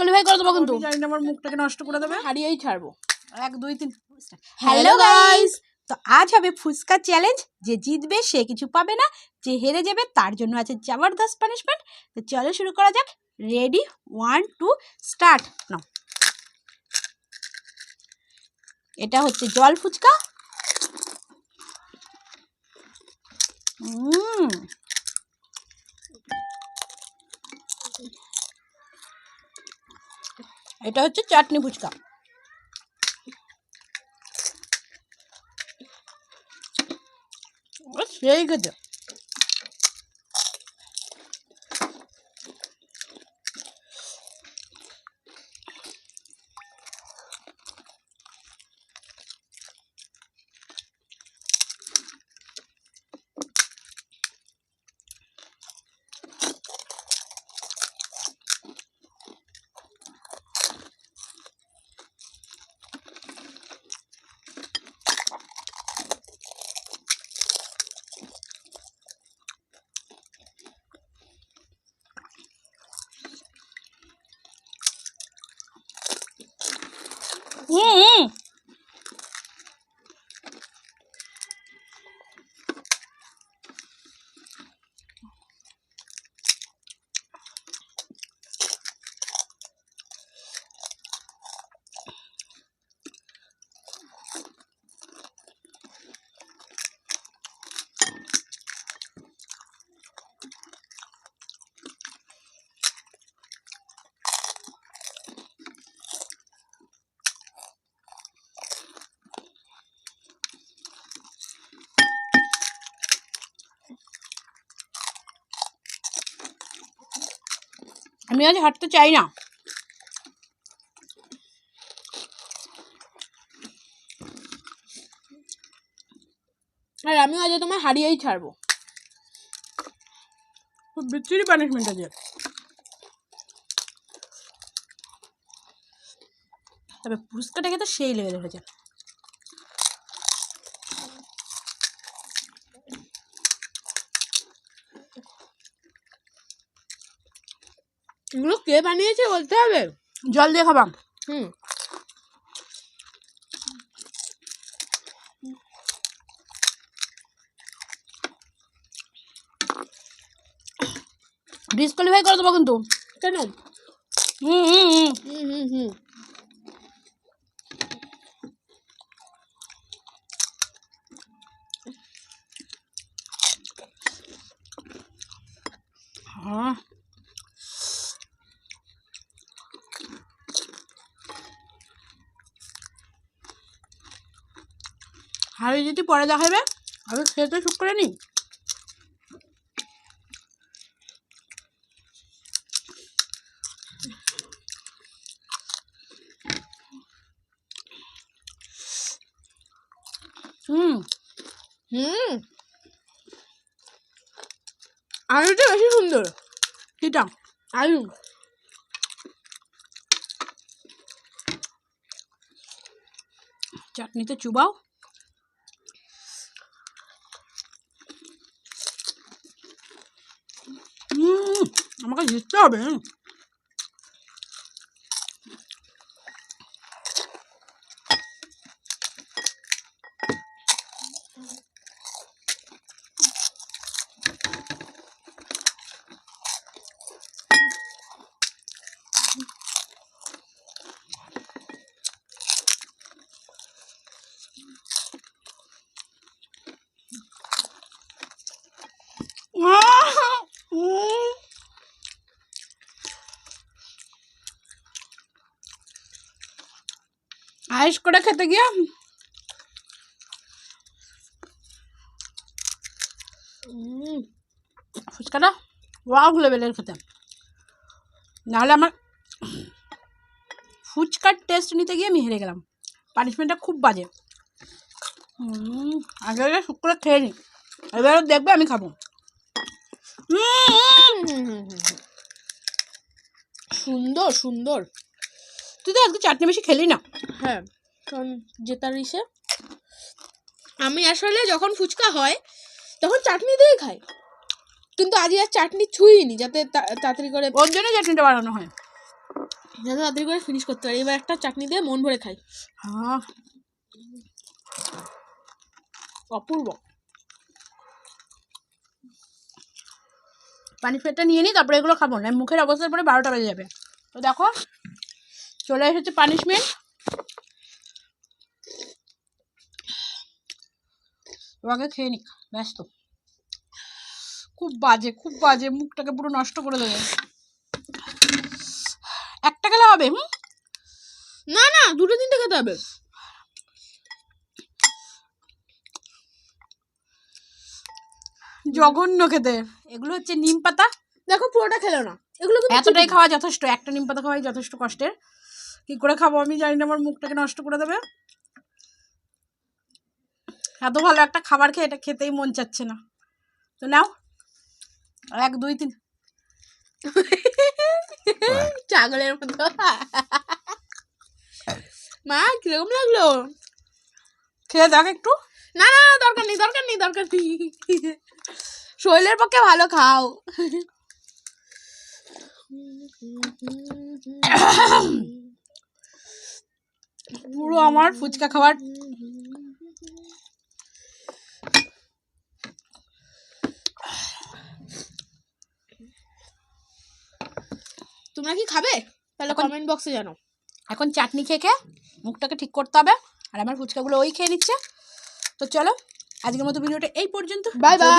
Disqualify করে দেবো কিন্তু। জানি না আমার মুখটাকে নষ্ট করে দেবে। হারিয়েই ছাড়বো। এক দুই তিন হ্যালো গাইস তো আজ হবে ফুচকা চ্যালেঞ্জ যে জিতবে সে কিছু পাবে না। যে হেরে যাবে তার জন্য আছে জবরদস্ত পানিশমেন্ট তো চলো শুরু করা যাক। Ready one two start now. এটা হচ্ছে জল ফুচকা। উম, এটা হচ্ছে চাটনি ফুচকা। ও, সেই খেতে হুম আমি আজ হাঁটতে চাই না। আর আমিও আজ তোমায় হারিয়েই ছাড়বো। খুব বিচ্ছিরি পানিশমেন্ট আছে তবে পুরস্কারটা খেতে সেই লেগে ধরেছে এগুলো কে বানিয়েছে বলতে হবে? জল দিয়ে খাবাম হুম। ডিসকোয়ালিফাই করে দেবো কিন্তু। কেন? হুম হুম হুম। হুম হুম হুম। হ্যাঁ। হাড়ি যদি পরে দেখাবে আগে তো শুক করে নি হুম। হুম। আলুটা বেশি সুন্দর। কিটা আলু। চাটনিতে চুবাও। হুম আমাকে জিততে হবে হুম। আহ! উম। আয়েস করে খেতে গিয়ে। ফুচকাটা ওয়াও লেভেলের খেতে নাহলে আমার ফুচকার টেস্ট নিতে গিয়ে আমি হেরে গেলাম। পানিশমেন্টটা খুব বাজে। আগে আগে শুক করে খেয়ে নি। এবার দেখবে আমি খাব। সুন্দর সুন্দর। তুই তো আজকে চাটনি বেশি খেলি না। হ্যাঁ। কারণ জেতার ইসে। আমি আসলে যখন ফুচকা হয় তখন চাটনি দিয়েই খাই। কিন্তু আজকে আর চাটনি ছুঁইনি যাতে তাড়াতাড়ি করে ওর জন্য চাটনিটা বানানো হয়। যাতে তাড়াতাড়ি করে ফিনিশ করতে পারি। এবার একটা চাটনি দিয়ে মন ভরে খাই। হ্যাঁ। অপূর্ব। পানি ফেটটা নিয়ে নিই তারপরে এগুলো খাব। না মুখের অবস্থার পরে বারোটা বেজে যাবে। তো দেখো চলে এসেছে পানিশমেন্ট আগে খেয়ে নিক ব্যস্ত। খুব বাজে খুব বাজে মুখটাকে পুরো নষ্ট করে দেবে। একটা গেলে হবে হুম? না না দুটো তিনটে খেতে হবে। জঘন্য খেতে। এগুলো হচ্ছে নিম পাতা। দেখো পুরোটা খেলো না। এগুলো এতটাই খাওয়া যথেষ্ট একটা নিম পাতা খাওয়াই যথেষ্ট কষ্টের। কি করে খাব আমি জানি না আমার মুখটাকে নষ্ট করে দেবে। এত ভালো একটা খাবার খেয়ে এটা খেতেই মন চাচ্ছে না। তো নাও। এক, দুই, তিন। ছাগলের মতো। মা, কীরকম লাগল? খেয়ে দেখ একটু। না না দরকার নেই দরকার নেই দরকার নেই। শরীরের পক্ষে ভালো খাও। পুরো আমার ফুচকা খাবার তোমরা কি খাবে? তাহলে কমেন্ট বক্সে জানো এখন চাটনি খেয়ে খেয়ে মুখটাকে ঠিক করতে হবে আর আমার ফুচকাগুলো ওই খেয়ে নিচ্ছে। তো চলো আজকের মতো ভিডিওটা এই পর্যন্ত। Bye bye